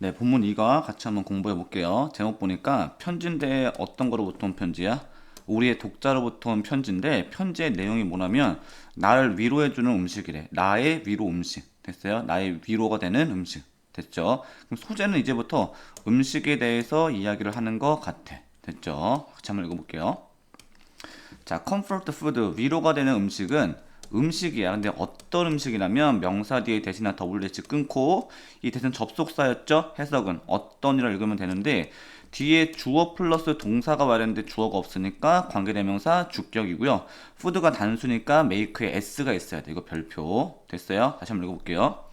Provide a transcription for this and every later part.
네, 본문 2과 같이 한번 공부해 볼게요. 제목 보니까 편지인데 어떤 거로부터 온 편지야? 우리의 독자로부터 온 편지인데 편지의 내용이 뭐냐면 나를 위로해 주는 음식이래. 나의 위로 음식. 됐어요? 나의 위로가 되는 음식. 됐죠? 그럼 소재는 이제부터 음식에 대해서 이야기를 하는 것 같아. 됐죠? 같이 한번 읽어볼게요. 자, comfort 위로가 되는 음식은 음식이야. 근데 어떤 음식이냐면 명사 뒤에 대신한 WH 끊고 이 대신 접속사였죠? 해석은 어떤이라 읽으면 되는데 뒤에 주어 플러스 동사가 와야되는데 주어가 없으니까 관계대명사 주격이고요. 푸드가 단수니까 make에 s가 있어야 돼. 이거 별표. 됐어요? 다시 한번 읽어볼게요.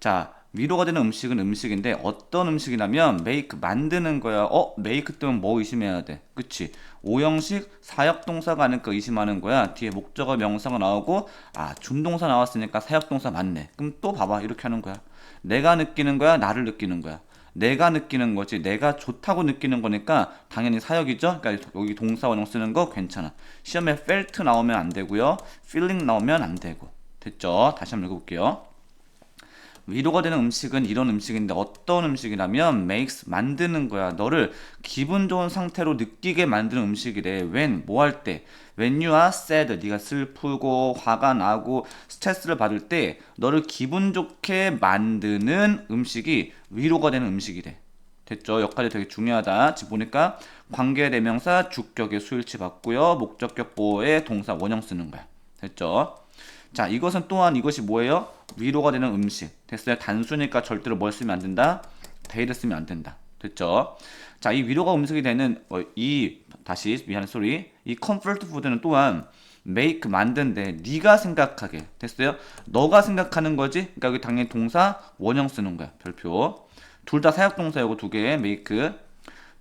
자, 위로가 되는 음식은 음식인데 어떤 음식이냐면 make 만드는 거야. 어, make 뜨면 뭐 의심해야 돼? 그치? 오형식 사역동사가 아닐까 의심하는 거야. 뒤에 목적어 명사가 나오고 아 준동사 나왔으니까 사역동사 맞네. 그럼 또 봐봐 이렇게 하는 거야. 내가 느끼는 거야, 나를 느끼는 거야. 내가 느끼는 거지, 내가 좋다고 느끼는 거니까 당연히 사역이죠. 그러니까 여기 동사 원형 쓰는 거 괜찮아. 시험에 felt 나오면 안 되고요, feeling 나오면 안 되고. 됐죠? 다시 한번 읽어볼게요. 위로가 되는 음식은 이런 음식인데 어떤 음식이라면 makes 만드는 거야. 너를 기분 좋은 상태로 느끼게 만드는 음식이래. when 뭐 할 때? when you are sad 네가 슬프고 화가 나고 스트레스를 받을 때 너를 기분 좋게 만드는 음식이 위로가 되는 음식이래. 됐죠? 역할이 되게 중요하다. 지금 보니까 관계 대명사 주격의 수일치 받고요. 목적격 보호에 동사 원형 쓰는 거야. 됐죠? 자, 이것은 또한 이것이 뭐예요? 위로가 되는 음식. 됐어요? 단수니까 절대로 뭘 쓰면 안 된다? 데이를 쓰면 안 된다. 됐죠? 자, 이 위로가 음식이 되는 어, 이 다시 미안해 소리. 이 컴포트 푸드는 또한 make 만든데 네가 생각하게 됐어요? 너가 생각하는 거지. 그러니까 여기 당연히 동사 원형 쓰는 거야. 별표. 둘 다 사역 동사이고 두 개. make.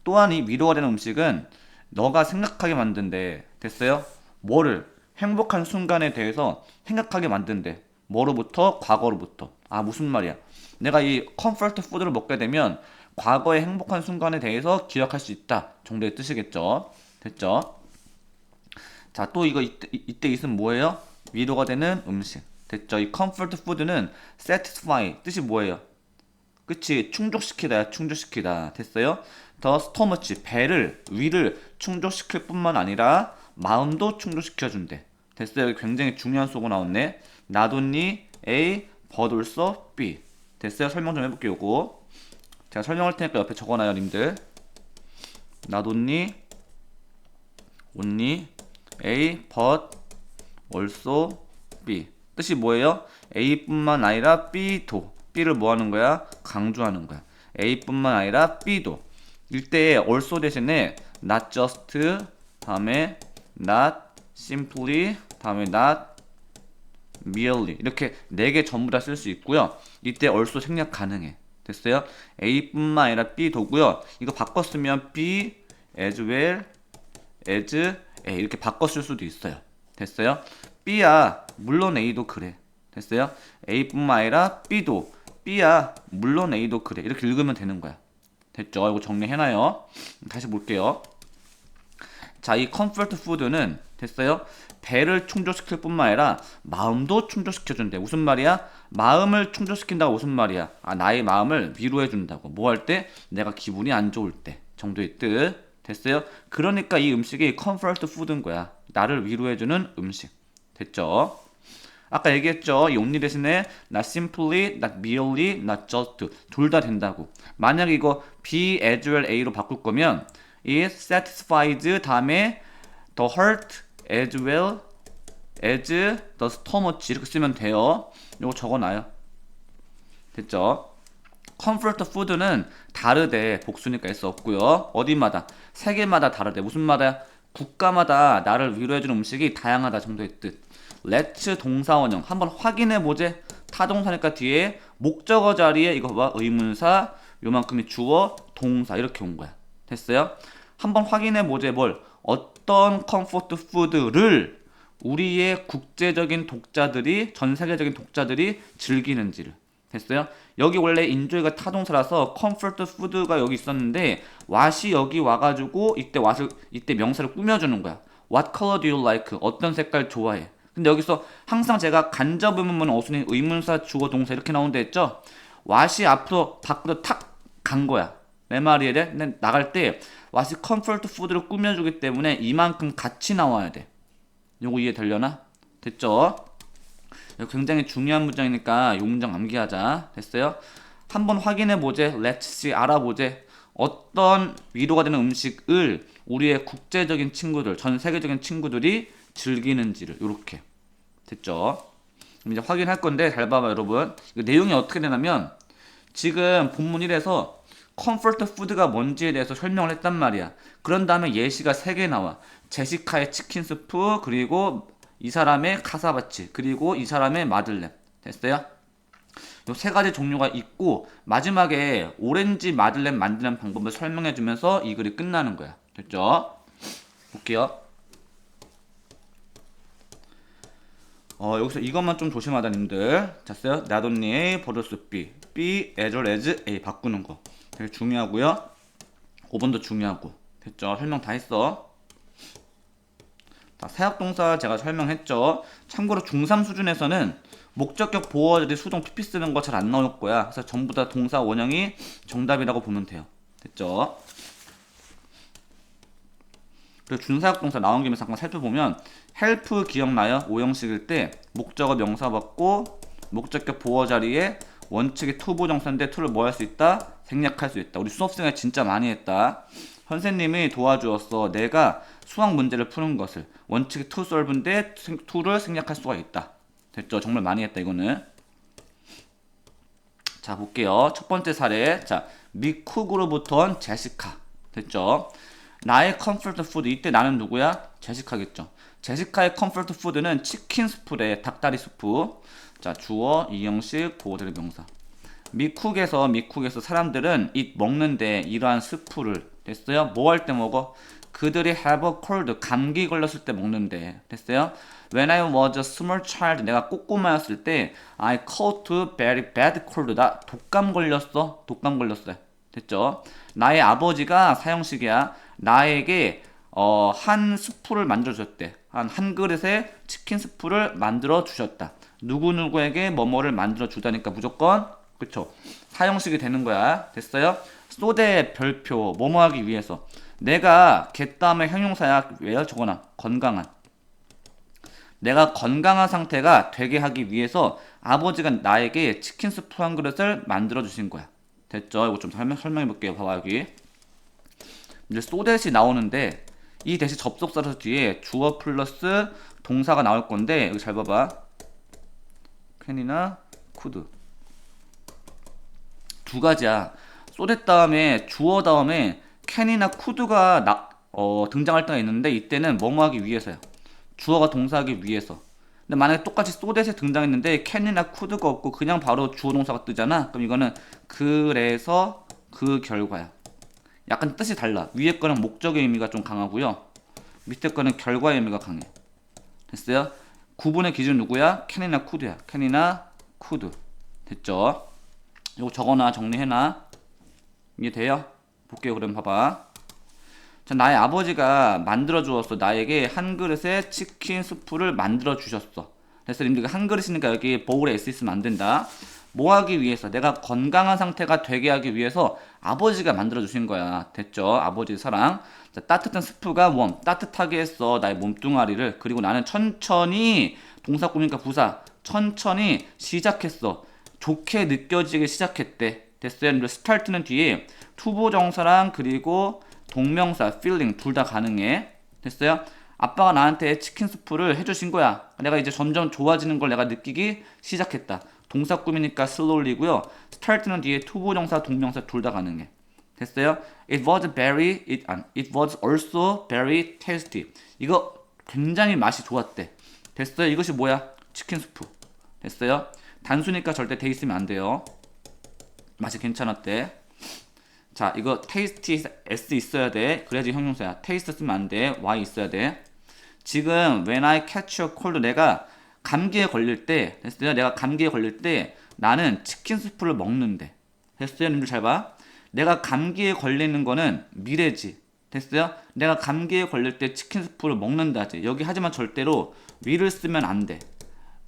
또한 이 위로가 되는 음식은 너가 생각하게 만든데 됐어요? 뭐를 행복한 순간에 대해서 생각하게 만든대. 뭐로부터? 과거로부터. 아, 무슨 말이야? 내가 이 컴포트 푸드를 먹게 되면 과거의 행복한 순간에 대해서 기억할 수 있다. 정도의 뜻이겠죠. 됐죠? 자, 또 이거 이때, 이때 있으면 뭐예요? 위로가 되는 음식. 됐죠? 이 컴포트 푸드는 satisfy 뜻이 뭐예요? 그치? 충족시키다, 충족시키다. 됐어요? 더 스토머치, 배를, 위를 충족시킬 뿐만 아니라 마음도 충족시켜준대. 됐어요. 굉장히 중요한 소고 나왔네. 나돈니 A, but also B. 됐어요. 설명 좀 해볼게요. 요거. 제가 설명할 테니까 옆에 적어놔요, 님들. 나돈니 only A, but B. 뜻이 뭐예요? A뿐만 아니라 B도. B를 뭐 하는 거야? 강조하는 거야. A뿐만 아니라 B도. 일대에 also 대신에 not just 다음에 not simply 다음에 not merely 이렇게 네 개 전부 다 쓸 수 있고요. 이때 also 생략 가능해. 됐어요? A뿐만 아니라 B도고요. 이거 바꿔 쓰면 B as well as A 이렇게 쓸 수도 있어요. 됐어요? B야 물론 A도 그래. 됐어요? A뿐만 아니라 B도 B야 물론 A도 그래. 이렇게 읽으면 되는 거야. 됐죠? 이거 정리해놔요. 다시 볼게요. 자, 이 컴포트 푸드는 됐어요? 배를 충족시킬 뿐만 아니라 마음도 충족시켜준대. 무슨 말이야? 마음을 충족시킨다고 무슨 말이야? 아, 나의 마음을 위로해준다고. 뭐 할 때? 내가 기분이 안 좋을 때 정도의 뜻. 됐어요? 그러니까 이 음식이 컴포트 푸드인 거야. 나를 위로해주는 음식. 됐죠? 아까 얘기했죠. 이 only 대신에 not simply, not merely, not just 둘 다 된다고. 만약 이거 be as well a로 바꿀 거면 is satisfied 다음에 the heart as well as the stomach 이렇게 쓰면 돼요. 이거 적어놔요. 됐죠? comfort food는 다르대 복수니까 할수 없고요. 어디마다 세계마다 다르대 무슨 마다 국가마다 나를 위로해주는 음식이 다양하다 정도의 뜻. let's 동사원형 한번 확인해 보제. 타동사니까 뒤에 목적어 자리에 이거 봐 의문사 요만큼이 주어 동사 이렇게 온 거야. 됐어요? 한번 확인해 보제 뭘 어떤 컴포트 푸드를 우리의 국제적인 독자들이 전 세계적인 독자들이 즐기는지를 됐어요? 여기 원래 인조이가 타동사라서 컴포트 푸드가 여기 있었는데 왓이 여기 와가지고 이때 왓을 이때 명사를 꾸며주는 거야. What color do you like? 어떤 색깔 좋아해? 근데 여기서 항상 제가 간접 의문문 어순인 의문사 주어 동사 이렇게 나온다 했죠? 왓이 앞으로 밖으로 탁 간 거야. 근데 나갈 때 와시 컴포트 푸드를 꾸며주기 때문에 이만큼 같이 나와야 돼. 요거 이해 되려나? 됐죠? 이거 굉장히 중요한 문장이니까 용정 암기하자. 됐어요? 한번 확인해 보제. Let's see 알아보제. 어떤 위로가 되는 음식을 우리의 국제적인 친구들, 전 세계적인 친구들이 즐기는지를 요렇게 됐죠? 그럼 이제 확인할 건데 잘 봐봐 여러분. 내용이 어떻게 되냐면 지금 본문 1에서 컴포트 푸드가 뭔지에 대해서 설명을 했단 말이야. 그런 다음에 예시가 3개 나와. 제시카의 치킨 스프 그리고 이 사람의 카사바치 그리고 이 사람의 마들렌. 됐어요? 요 세 가지 종류가 있고 마지막에 오렌지 마들렌 만드는 방법을 설명해 주면서 이 글이 끝나는 거야. 됐죠? 볼게요. 어, 여기서 이것만 좀 조심하다 님들. 잤어요? 나돈니 A 버릇스 B. B as well A 바꾸는 거. 되게 중요하고요. 5번도 중요하고. 됐죠? 설명 다 했어. 자, 사역동사 제가 설명했죠. 참고로 중3 수준에서는 목적격 보어들이 수동 PP 쓰는 거 잘 안 나올 거야. 그래서 전부 다 동사 원형이 정답이라고 보면 돼요. 됐죠? 그리고 준사역동사 나온 김에 잠깐 살펴보면 help 기억나요? 오형식일 때 목적어 명사 받고 목적격 보어 자리에 원칙이 투부정사인데 투를 뭐 할 수 있다? 생략할 수 있다. 우리 수업생활 진짜 많이 했다. 선생님이 도와주었어. 내가 수학 문제를 푸는 것을 원칙이 투 solve인데 투를 생략할 수가 있다. 됐죠? 정말 많이 했다 이거는. 자 볼게요. 첫 번째 사례. 자 미쿡으로부터 제시카. 됐죠? 나의 컴포트 푸드 이때 나는 누구야? 제시카겠죠. 제시카의 컴포트 푸드는 치킨 스프래 닭다리 스프. 자 주어 이형식 보호대리 명사. 미쿡에서 미쿡에서 사람들은 이 먹는데 이러한 스프를 됐어요? 뭐 할 때 먹어? 그들이 have a cold 감기 걸렸을 때 먹는데 됐어요? When I was a small child 내가 꼬꼬마였을 때 I caught very bad cold 나 독감 걸렸어 독감 걸렸어요 됐죠? 나의 아버지가 사형식이야 나에게 어, 한 스프를 만들어 주셨대 한 한 그릇에 치킨 스프를 만들어 주셨다 누구누구에게 뭐뭐를 만들어 주다니까 무조건 그쵸? 사형식이 되는 거야. 됐어요? 소대 별표 뭐뭐 하기 위해서. 내가 다음에 형용사야 왜요? 저거나 건강한. 내가 건강한 상태가 되게 하기 위해서 아버지가 나에게 치킨 스프 한 그릇을 만들어 주신 거야. 됐죠? 이거 좀 설명, 설명해 볼게요 봐봐 여기. 이제 소댓이 나오는데 이 대시 접속사라서 뒤에 주어 플러스 동사가 나올 건데 여기 잘 봐봐 캔이나 쿠드 두 가지야. 쏘댓 다음에 주어 다음에 캔이나 쿠드가 나, 어, 등장할 때가 있는데 이때는 뭐뭐 하기 위해서요. 주어가 동사하기 위해서. 근데 만약에 똑같이 쏘댓에 등장했는데 캔이나 쿠드가 없고 그냥 바로 주어 동사가 뜨잖아. 그럼 이거는 그래서 그 결과야. 약간 뜻이 달라. 위에 거는 목적의 의미가 좀 강하고요. 밑에 거는 결과의 의미가 강해. 됐어요? 구분의 기준 누구야? 캔이나 쿠드야. 캔이나 쿠드. 됐죠? 이거 적어놔 정리해놔 이해돼요? 볼게요 그럼 봐봐 자 나의 아버지가 만들어 주었어 나에게 한 그릇의 치킨 수프를 만들어 주셨어 그래서 님들 한 그릇이니까 여기 보울에 S 있으면 안 된다 뭐 하기 위해서 내가 건강한 상태가 되게 하기 위해서 아버지가 만들어 주신 거야 됐죠 아버지 사랑 자, 따뜻한 스프가 웜 따뜻하게 했어 나의 몸뚱아리를 그리고 나는 천천히 동사 꾸미니까 부사 천천히 시작했어 좋게 느껴지기 시작했대. 됐어요? 근데 스타트는 뒤에 투부정사랑 그리고 동명사, feeling 둘 다 가능해. 됐어요? 아빠가 나한테 치킨 스프를 해주신 거야. 내가 이제 점점 좋아지는 걸 내가 느끼기 시작했다. 동사 꾸미니까 slowly고요. start는 뒤에 투부정사, 동명사 둘 다 가능해. 됐어요? It was very, it, it was also very tasty. 이거 굉장히 맛이 좋았대. 됐어요? 이것이 뭐야? 치킨 스프. 됐어요? 단수니까 절대 돼 있으면 안 돼요. 맛이 괜찮았대. 자, 이거 테이스티 s 있어야 돼. 그래야지 형용사야. 테이스트 쓰면 안 돼. y 있어야 돼. 지금 when I catch a cold 내가 감기에 걸릴 때 됐어요. 내가 감기에 걸릴 때 나는 치킨 스프를 먹는데 됐어요. 님들 잘 봐. 내가 감기에 걸리는 거는 미래지. 됐어요? 내가 감기에 걸릴 때 치킨 스프를 먹는다지. 여기 하지만 절대로 위를 쓰면 안 돼.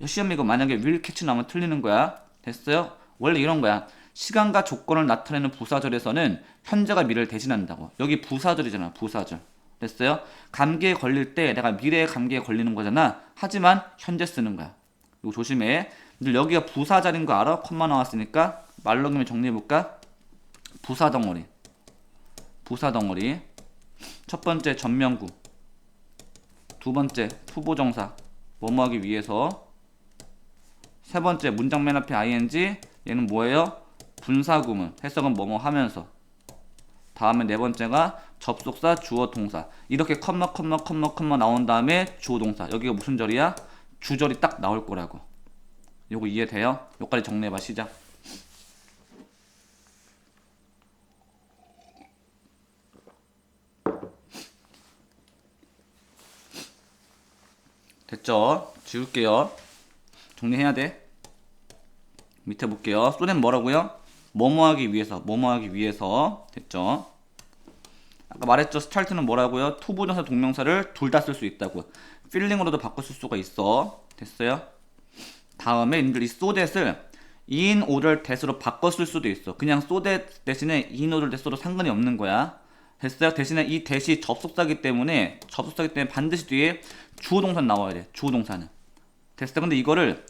시험 이거 만약에 will catch 나오면 틀리는 거야. 됐어요? 원래 이런 거야. 시간과 조건을 나타내는 부사절에서는 현재가 미래를 대신한다고. 여기 부사절이잖아. 부사절. 됐어요? 감기에 걸릴 때 내가 미래의 감기에 걸리는 거잖아. 하지만 현재 쓰는 거야. 이거 조심해. 여기가 부사절인 거 알아? 콤마 나왔으니까 말로 그면 정리해 볼까? 부사 덩어리. 부사 덩어리. 첫 번째 전명구. 두 번째 후보정사. 뭐뭐 하기 위해서. 세 번째 문장 맨 앞에 ing. 얘는 뭐예요? 분사구문. 해석은 뭐뭐 하면서. 다음에 네 번째가 접속사 주어 동사. 이렇게 컴마 컴마 컴마 컴마 나온 다음에 주어 동사. 여기가 무슨 절이야? 주절이 딱 나올 거라고. 요거 이해돼요? 요까지 정리해봐 시작. 됐죠? 지울게요. 정리해야 돼. 밑에 볼게요. 쏘는 뭐라고요? 뭐뭐 하기 위해서, 뭐뭐 하기 위해서. 됐죠? 아까 말했죠. 스타트는 뭐라고요? 투부정사 동명사를 둘 다 쓸 수 있다고. 필링으로도 바꿔 쓸 수가 있어. 됐어요? 다음에 님들 이 소댓을 in order that으로 바꿔 쓸 수도 있어. 그냥 that 대신에 in order that으로 상관이 없는 거야. 됐어요? 대신에 이 that이 접속사기 때문에 접속사기 때문에 반드시 뒤에 주어 동사 나와야 돼. 주어 동사는. 됐어? 근데 이거를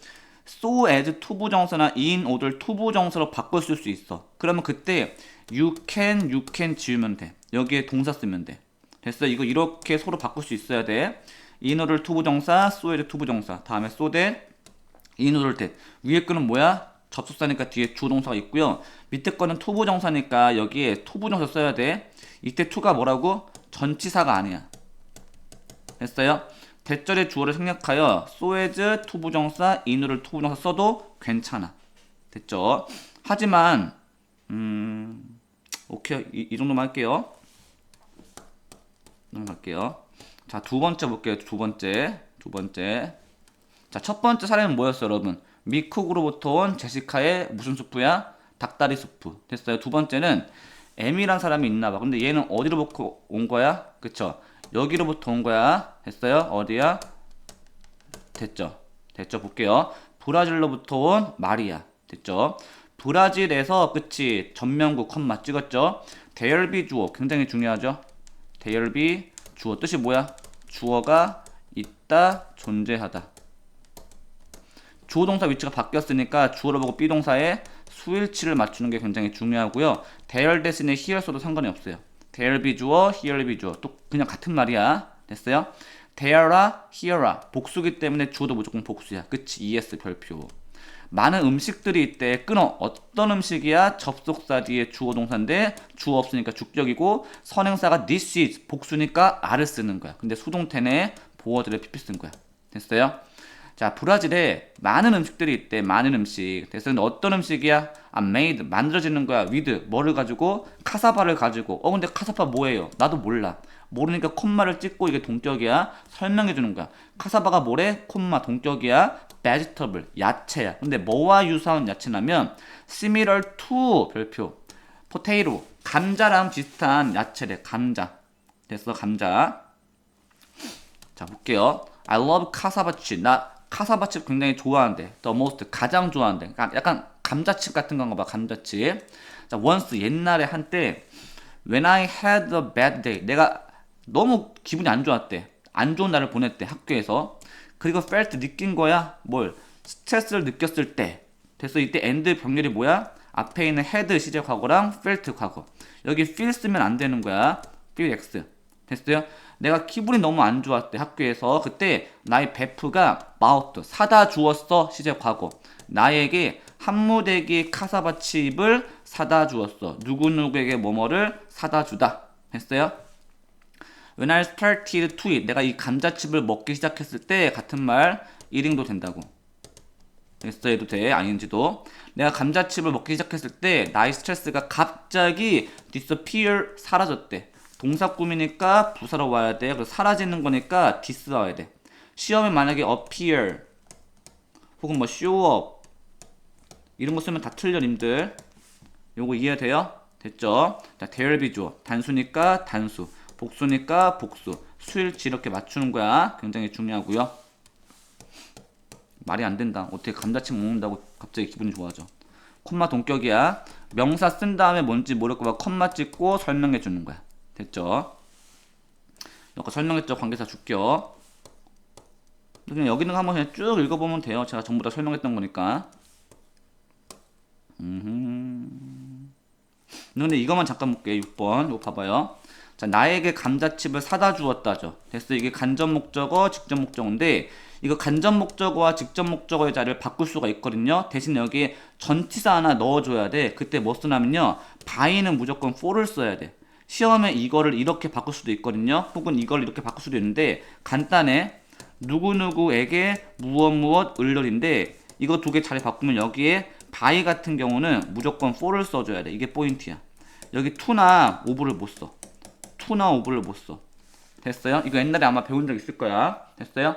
so as 투부 정사나 in order 투부 정사로 바꿔 쓸 수 있어. 그러면 그때 you can, you can 지우면 돼. 여기에 동사 쓰면 돼. 됐어? 이거 이렇게 서로 바꿀 수 있어야 돼. in order 투부 정사, so as 투부 정사. 다음에 so that, in order that. 위에 거는 뭐야? 접속사니까 뒤에 주동사가 있고요. 밑에 거는 투부 정사니까 여기에 투부 정사 써야 돼. 이때 투가 뭐라고? 전치사가 아니야. 됐어요? 대절의 주어를 생략하여 as 투부정사, in을 투부정사 써도 괜찮아. 됐죠? 하지만 음 오케이 이, 이 정도만 할게요. 넘어갈게요. 자, 두 번째 볼게요. 두 번째. 두 번째. 자, 첫 번째 사례는 뭐였어요, 여러분? 미쿡으로부터 온 제시카의 무슨 수프야? 닭다리 수프. 됐어요. 두 번째는 M이란 사람이 있나 봐. 근데 얘는 어디로부터 온 거야? 그쵸? 여기로부터 온 거야. 됐어요? 어디야? 됐죠? 됐죠? 볼게요. 브라질로부터 온 마리아. 됐죠? 브라질에서 그치 전명구 컴마 찍었죠? 대열비 주어 굉장히 중요하죠? 대열비 주어 뜻이 뭐야? 주어가 있다 존재하다. 주어 동사 위치가 바뀌었으니까 주어를 보고 비동사에 수일치를 맞추는 게 굉장히 중요하고요. 대열 대신에 here 써도 상관이 없어요. 대열 비 주어, here비 주어 또 그냥 같은 말이야. 됐어요? 대열아, here아 복수기 때문에 주어도 무조건 복수야. 그치? es 별표. 많은 음식들이 있대. 끊어. 어떤 음식이야? 접속사 뒤에 주어 동사인데 주어 없으니까 주격이고 선행사가 this is 복수니까 a를 쓰는 거야. 근데 수동태네 보어들의 pp 쓴 거야. 됐어요? 자, 브라질에 많은 음식들이 있대. 많은 음식. 근데 어떤 음식이야? 아, made. 만들어지는 거야. with. 뭐를 가지고? 카사바를 가지고. 어, 근데 카사바 뭐예요? 나도 몰라. 모르니까 콤마를 찍고 이게 동격이야. 설명해 주는 거야. 카사바가 뭐래? 콤마 동격이야. vegetable. 야채야. 근데 뭐와 유사한 야채냐면 similar to 별표. potato. 감자랑 비슷한 야채래. 감자. 됐어. 감자. 자, 볼게요. I love 카사바칩. 나 카사바칩 굉장히 좋아하는데. The most 가장 좋아하는데. 약간- 약간 감자칩 같은 건가 봐. 감자칩. 자, once 옛날에 한때 when I had a bad day. 내가 너무 기분이 안 좋았대. 안 좋은 날을 보냈대. 학교에서. 그리고 felt 느낀 거야. 뭘? 스트레스를 느꼈을 때. 됐어. 이때 end 병렬이 뭐야? 앞에 있는 had 시제 과거랑 felt 과거. 여기 feel 쓰면 안 되는 거야. feel x. 됐어요? 내가 기분이 너무 안 좋았대 학교에서. 그때 나의 베프가 마우트 사다 주었어 시제 과거 나에게 한무대기 카사바칩을 사다 주었어. 누구누구에게 뭐뭐를 사다 주다. 했어요? When I started to eat 내가 이 감자칩을 먹기 시작했을 때 같은 말 1인도 된다고. 됐어 해도 돼? ing도. 내가 감자칩을 먹기 시작했을 때 나의 스트레스가 갑자기 disappear 사라졌대 동사 꾸미니까 부사로 와야 돼 그래서 사라지는 거니까 dis 와야 돼 시험에 만약에 appear 혹은 뭐 show up 이런 거 쓰면 다 틀려 님들 요거 이해돼요? 됐죠? 자 대열비 주어 단수니까 단수 복수니까 복수 수일치 이렇게 맞추는 거야 굉장히 중요하고요 말이 안 된다. 어떻게 감자칩 먹는다고 갑자기 기분이 좋아져. 콤마 동격이야. 명사 쓴 다음에 뭔지 모르고 막 콤마 찍고 설명해 주는 거야. 됐죠? 이거 설명했죠? 관계사 주격. 그냥 여기 거 한번 그냥 쭉 읽어보면 돼요. 제가 전부 다 설명했던 거니까. 음. 근데 이것만 잠깐 볼게요. 6번. 이거 봐봐요. 자, 나에게 감자칩을 사다 주었다죠. 됐어. 이게 간접 목적어, 직접 목적어인데 이거 간접 목적어와 직접 목적어의 자리를 바꿀 수가 있거든요. 대신 여기에 전치사 하나 넣어줘야 돼. 그때 뭐 쓰냐면요. by는 무조건 for를 써야 돼. 시험에 이거를 이렇게 바꿀 수도 있거든요. 혹은 이걸 이렇게 바꿀 수도 있는데 간단해. 누구누구에게 무엇 무엇 을를인데 이거 두 개 자리 바꾸면 여기에 by 같은 경우는 무조건 for를 써줘야 돼. 이게 포인트야. 여기 to나 of를 못 써. to나 of를 못 써. 됐어요? 이거 옛날에 아마 배운 적 있을 거야. 됐어요?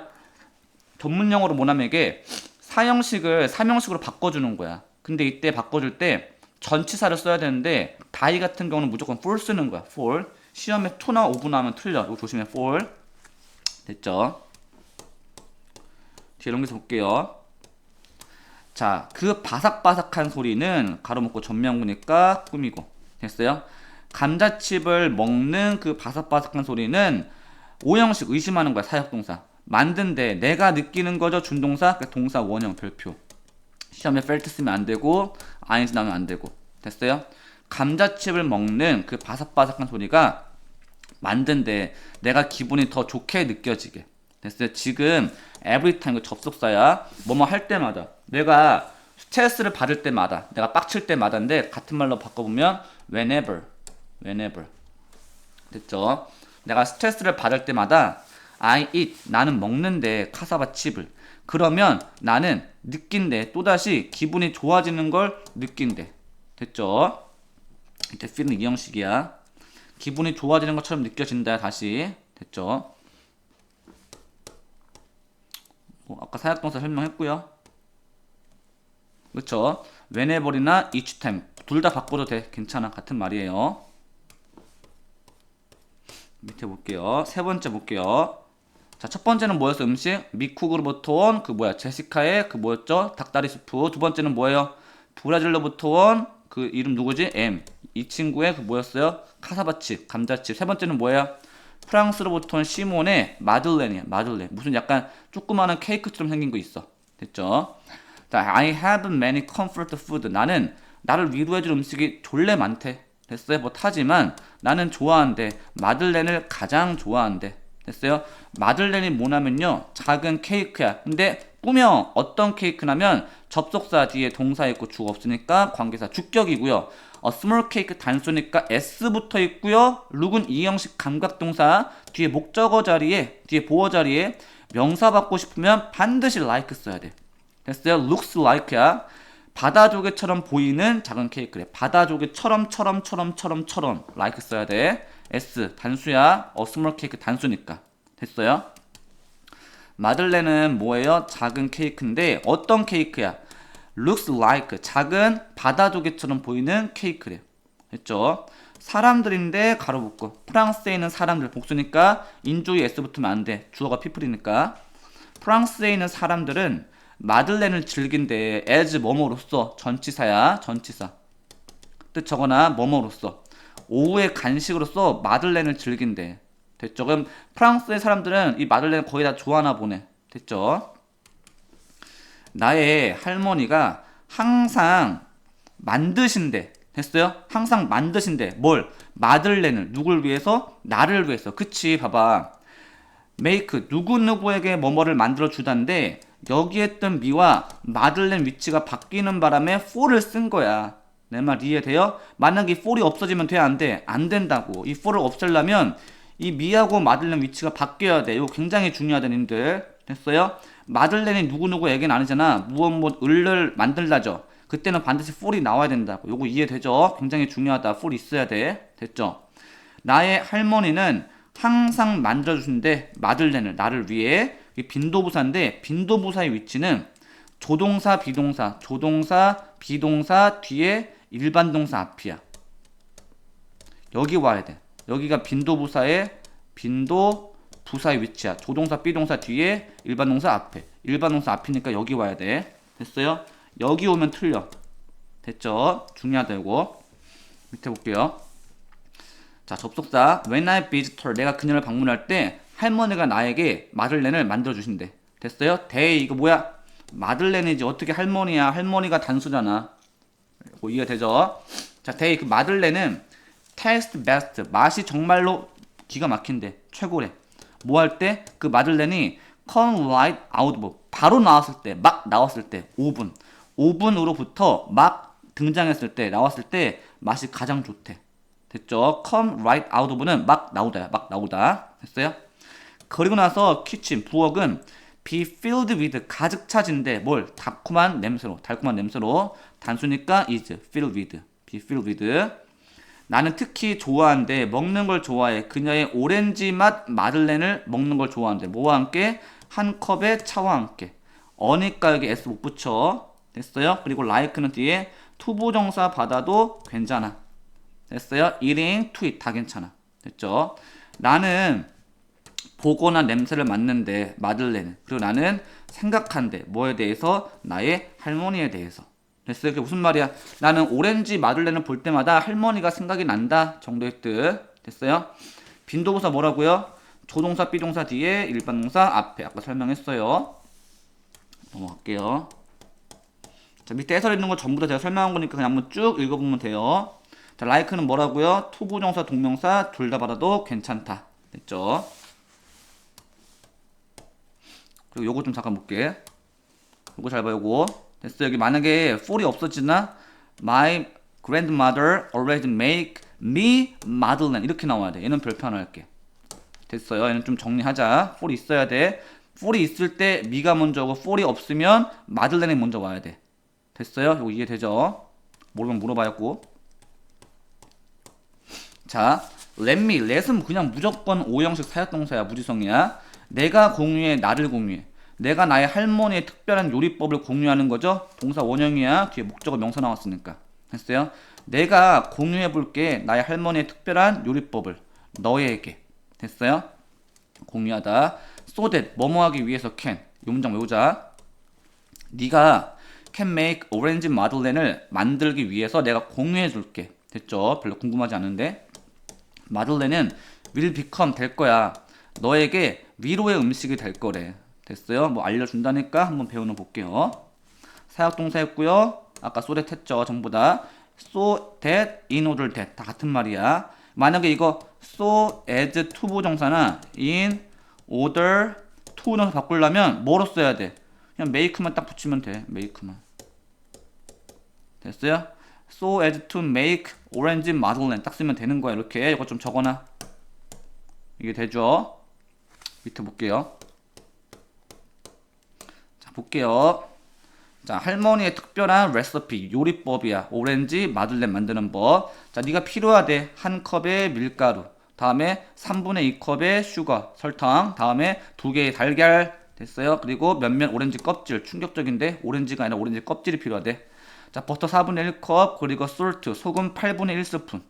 전문 용어로 이게 사형식을 삼형식으로 바꿔주는 거야. 근데 이때 바꿔줄 때 전치사를 써야 되는데 다이 같은 경우는 무조건 for 쓰는 거야. for. 시험에 to나 of 나오면 틀려. 이거 조심해. for. 됐죠? 뒤에 넘겨서 볼게요. 자, 그 바삭바삭한 소리는 가로 먹고 전명구니까 꾸미고. 됐어요? 감자칩을 먹는 그 바삭바삭한 소리는 오형식 의심하는 거야. 사역동사. 만든데 내가 느끼는 거죠. 준동사. 그러니까 동사 원형 별표. 시험에 felt 쓰면 안 되고 ing 나오면 안 되고. 됐어요? 감자칩을 먹는 그 바삭바삭한 소리가 만든데 내가 기분이 더 좋게 느껴지게. 됐어요? 지금 time 그 접속사야. 뭐뭐 할 때마다 내가 스트레스를 받을 때마다 내가 빡칠 때마다인데 같은 말로 바꿔보면 whenever whenever 됐죠? 내가 스트레스를 받을 때마다 I eat 나는 먹는데 카사바 칩을 그러면 나는 느낀대. 또다시 기분이 좋아지는 걸 느낀대. 됐죠? 이때 feel은 이 형식이야. 기분이 좋아지는 것처럼 느껴진다. 다시. 됐죠? 뭐 아까 사역동사 설명했고요. 그렇죠? whenever이나 each time. 둘 다 바꿔도 돼. 괜찮아. 같은 말이에요. 밑에 볼게요. 세 번째 볼게요 자, 첫 번째는 뭐였어? 음식? 미쿡으로부터 온 그 뭐야? 제시카의 그 뭐였죠? 닭다리 수프. 두 번째는 뭐예요? 브라질로부터 온 그 이름 누구지? M. 이 친구의 그 뭐였어요? 카사바칩, 감자칩. 세 번째는 뭐예요? 프랑스로부터 온 시몬의 마들렌이야. 마들렌. 무슨 약간 조그마한 케이크처럼 생긴 거 있어. 됐죠? 자, I have many comfort food. 나는 나를 위로해줄 음식이 졸래 많대. 됐어요? 뭐 타지만 나는 좋아한대. 마들렌을 가장 좋아한대. 됐어요? 마들렌이 뭐냐면요 작은 케이크야. 근데 꾸며 어떤 케이크냐면 접속사 뒤에 동사 있고 주어 없으니까 관계사 주격이고요. 어, 스몰 케이크 단수니까 s 붙어 있고요. 룩은 이 형식 감각동사 뒤에 목적어 자리에 뒤에 보어 자리에 명사 받고 싶으면 반드시 like 써야 돼. 됐어요? looks like야. 바다 조개처럼 보이는 작은 케이크래. 바다 조개처럼 처럼 처럼 처럼 처럼 like 써야 돼 S 단수야. 어 스몰 케이크 단수니까. 됐어요? 마들렌은 뭐예요? 작은 케이크인데 어떤 케이크야? looks like 작은 바다 조개처럼 보이는 케이크래. 됐죠? 사람들인데 가로 붙고 프랑스에 있는 사람들 복수니까 인조이 S 붙으면 안 돼. 주어가 피플이니까. 프랑스에 있는 사람들은 마들렌을 즐긴대. as 뭐뭐로써 전치사야. 전치사. 뜻 적거나 뭐뭐로써. 오후에 간식으로서 마들렌을 즐긴대. 됐죠? 그럼 프랑스의 사람들은 이 마들렌을 거의 다 좋아하나 보네. 됐죠? 나의 할머니가 항상 만드신대. 됐어요? 항상 만드신대. 뭘? 마들렌을. 누굴 위해서? 나를 위해서. 그치, 봐봐. 메이크. 누구누구에게 뭐뭐를 만들어 주단데, 여기에 있던 미와 마들렌 위치가 바뀌는 바람에 for를 쓴 거야. 내 말 이해돼요? 만약에 이 for이 없어지면 돼? 안 돼? 안 된다고. 이 for를 없애려면 이 미하고 마들렌 위치가 바뀌어야 돼. 이거 굉장히 중요하다, 님들. 됐어요? 마들렌이 누구누구 얘기는 아니잖아. 무엇 을을 만들라죠. 그때는 반드시 for이 나와야 된다고. 요거 이해되죠? 굉장히 중요하다. for 있어야 돼. 됐죠? 나의 할머니는 항상 만들어주신데 마들렌을 나를 위해 이 빈도부사인데 빈도부사의 위치는 조동사 비동사 조동사 비동사 뒤에 일반 동사 앞이야. 여기 와야 돼. 여기가 빈도 부사의 빈도 부사의 위치야. 조동사 비동사 뒤에 일반 동사 앞에. 일반 동사 앞이니까 여기 와야 돼. 됐어요? 여기 오면 틀려. 됐죠? 중요하다 이거. 밑에 볼게요. 자, 접속사 When I visit her 내가 그녀를 방문할 때 할머니가 나에게 마들렌을 만들어 주신대. 됐어요? 대 이거 뭐야? 마들렌이지 어떻게 할머니야? 할머니가 단수잖아. 뭐 이해가 되죠? 자, 데이 그 마들렌은 테스트 베스트 맛이 정말로 기가 막힌데 최고래. 뭐 할 때 그 마들렌이 come right of 바로 나왔을 때 막 나왔을 때 5분 5분으로부터 막 등장했을 때 나왔을 때 맛이 가장 좋대. 됐죠? come right out of는 막 나오다 막 나오다 됐어요? 그리고 나서 키친 부엌은 be filled with 가득 차진데 뭘 달콤한 냄새로 달콤한 냄새로 단수니까 is filled with be filled with. 나는 특히 좋아하는데 먹는 걸 좋아해. 그녀의 오렌지 맛 마들렌을 먹는 걸 좋아하는데 뭐와 함께? 한 컵의 차와 함께. 어니까 여기 s 못 붙여. 됐어요? 그리고 like는 뒤에 투부정사 받아도 괜찮아. 됐어요? eating to it 다 괜찮아. 됐죠? 나는 보거나 냄새를 맡는데 마들렌. 그리고 나는 생각한데 뭐에 대해서? 나의 할머니에 대해서 됐어요. 그게 무슨 말이야? 나는 오렌지 마들렌을 볼 때마다 할머니가 생각이 난다 정도의 뜻. 됐어요? 빈도부사 뭐라고요? 조동사 비동사 뒤에 일반 동사 앞에. 아까 설명했어요. 넘어갈게요. 자 밑에 해설 있는 거 전부 다 제가 설명한 거니까 그냥 한번 쭉 읽어보면 돼요. 자 like는 뭐라고요? 투부정사 동명사 둘 다 받아도 괜찮다. 됐죠? 그리고 요거 좀 잠깐 볼게. 요거 잘 봐, 요거. 됐어. 여기 만약에 for이 없어지나? My grandmother always make me madeleine. 이렇게 나와야 돼. 얘는 별표 하나 할게. 됐어요. 얘는 좀 정리하자. for이 있어야 돼. for이 있을 때 미가 먼저고 for이 없으면 마들렌이 먼저 와야 돼. 됐어요? 요거 이해되죠? 모르면 물어봐야고. 자, let me. let은 그냥 무조건 오형식 사역동사야. 무지성이야. 내가 공유해 나를 공유해 내가 나의 할머니의 특별한 요리법을 공유하는 거죠? 동사 원형이야. 뒤에 목적어 명사 나왔으니까. 됐어요? 내가 공유해 볼게. 나의 할머니의 특별한 요리법을. 너에게. 됐어요? 공유하다. So that 뭐뭐 하기 위해서 can. 요 문장 외우자. 네가 can make orange 마들렌을 만들기 위해서 내가 공유해 줄게. 됐죠? 별로 궁금하지 않은데. 마들렌은 will become 될 거야. 너에게 위로의 음식이 될 거래. 됐어요? 뭐 알려준다니까 한번 배우는 볼게요. 사역동사였고요. 아까 so that 했죠. 전부 다. so that, in order that 다 같은 말이야. 만약에 이거 so as to 부정사나 in order to 바꾸려면 뭐로 써야 돼? 그냥 make만 딱 붙이면 돼. make만. 됐어요? so as to make orange madeleine 딱 쓰면 되는 거야. 이렇게 이거 좀 적어놔. 이게 되죠? 밑에 볼게요. 자, 볼게요. 자, 할머니의 특별한 레시피, 요리법이야. 오렌지 마들렌 만드는 법. 자, 네가 필요하대. 한 컵의 밀가루. 다음에 3분의 2컵의 슈거, 설탕. 다음에 두 개의 달걀. 됐어요? 그리고 몇몇 오렌지 껍질. 충격적인데 오렌지가 아니라 오렌지 껍질이 필요하대. 자, 버터 4분의 1컵, 그리고 솔트, 소금 8분의 1스푼.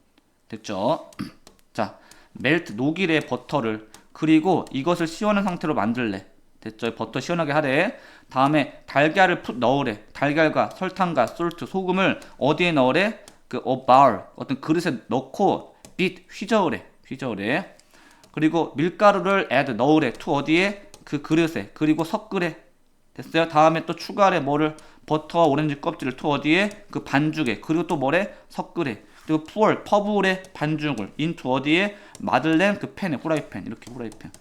됐죠? 자, 멜트, 녹일의 버터를 그리고 이것을 시원한 상태로 만들래. 됐죠? 버터 시원하게 하래. 다음에 달걀을 푹 넣으래. 달걀과 설탕과 솔트, 소금을 어디에 넣으래? 그 어, bar, 어떤 그릇에 넣고 빛 휘저으래. 휘저으래. 그리고 밀가루를 add 넣으래. to 어디에? 그 그릇에. 그리고 섞으래. 됐어요? 다음에 또 추가하래. 뭐를? 버터와 오렌지 껍질을 to 어디에? 그 반죽에. 그리고 또 뭐래? 섞으래. 그리고 pour, 퍼부을의 반죽을 into 어디에? 마들렌 그 팬에, 후라이팬. 이렇게 후라이팬.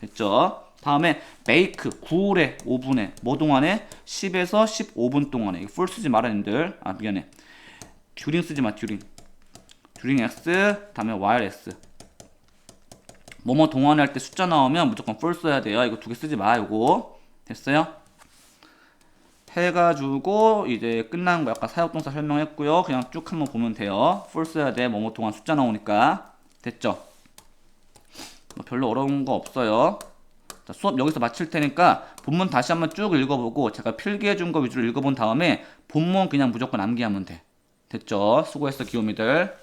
됐죠? 다음에 베이크, 구울에, 오븐에, 뭐 동안에? 10에서 15분 동안에. 이거 풀 쓰지 마라, 님들. 아, 미안해. 듀링 쓰지 마, 듀링. 듀링 X, 다음에 while S. 뭐뭐 동안에 할 때 숫자 나오면 무조건 풀 써야 돼요. 이거 두 개 쓰지 마, 이거. 됐어요? 해가지고 이제 끝난 거 약간 사역동사 설명했고요. 그냥 쭉 한번 보면 돼요. 풀 써야 돼. 뭐뭐 동안 숫자 나오니까 됐죠? 뭐 별로 어려운 거 없어요. 자, 수업 여기서 마칠 테니까 본문 다시 한번 쭉 읽어보고 제가 필기해 준 거 위주로 읽어본 다음에 본문 그냥 무조건 암기하면 돼. 됐죠? 수고했어 귀요미들.